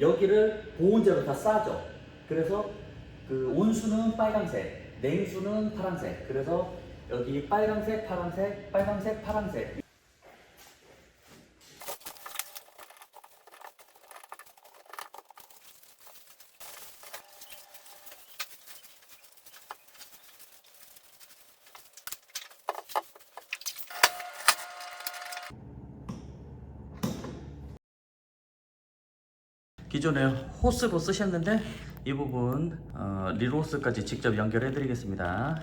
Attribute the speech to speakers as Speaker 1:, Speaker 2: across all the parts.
Speaker 1: 여기를 보온재로 다 싸죠. 그래서 그 온수는 빨강색, 냉수는 파란색. 그래서 여기 빨강색, 파란색, 빨강색, 파란색. 기존에 호스로 쓰셨는데 이 부분 어, 리로스까지 직접 연결해 드리겠습니다.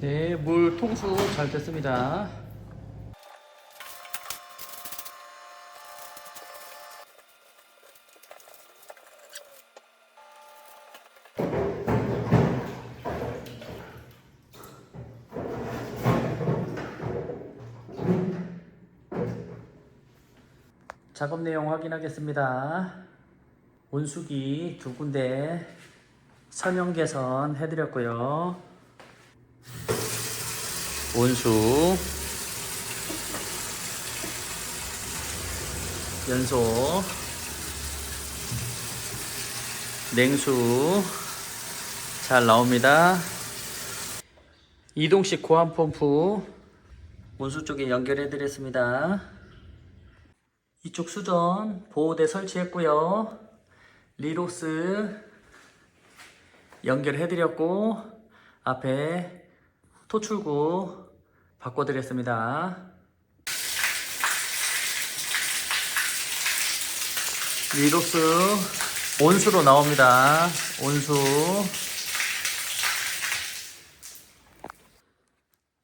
Speaker 1: 네, 물 통수 잘 됐습니다. 작업 내용 확인하겠습니다. 온수기 두 군데 선형 개선 해드렸고요. 온수. 연소. 냉수. 잘 나옵니다. 이동식 고압 펌프 온수 쪽에 연결해 드렸습니다. 이쪽 수전 보호대 설치했고요. 리로스 연결해 드렸고 앞에 토출구 바꿔드렸습니다. 리로스 온수로 나옵니다. 온수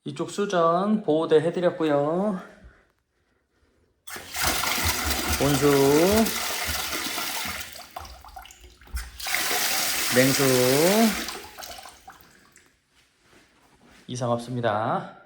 Speaker 1: 이쪽 수전 보호대 해드렸고요. 온수 냉수 이상 없습니다.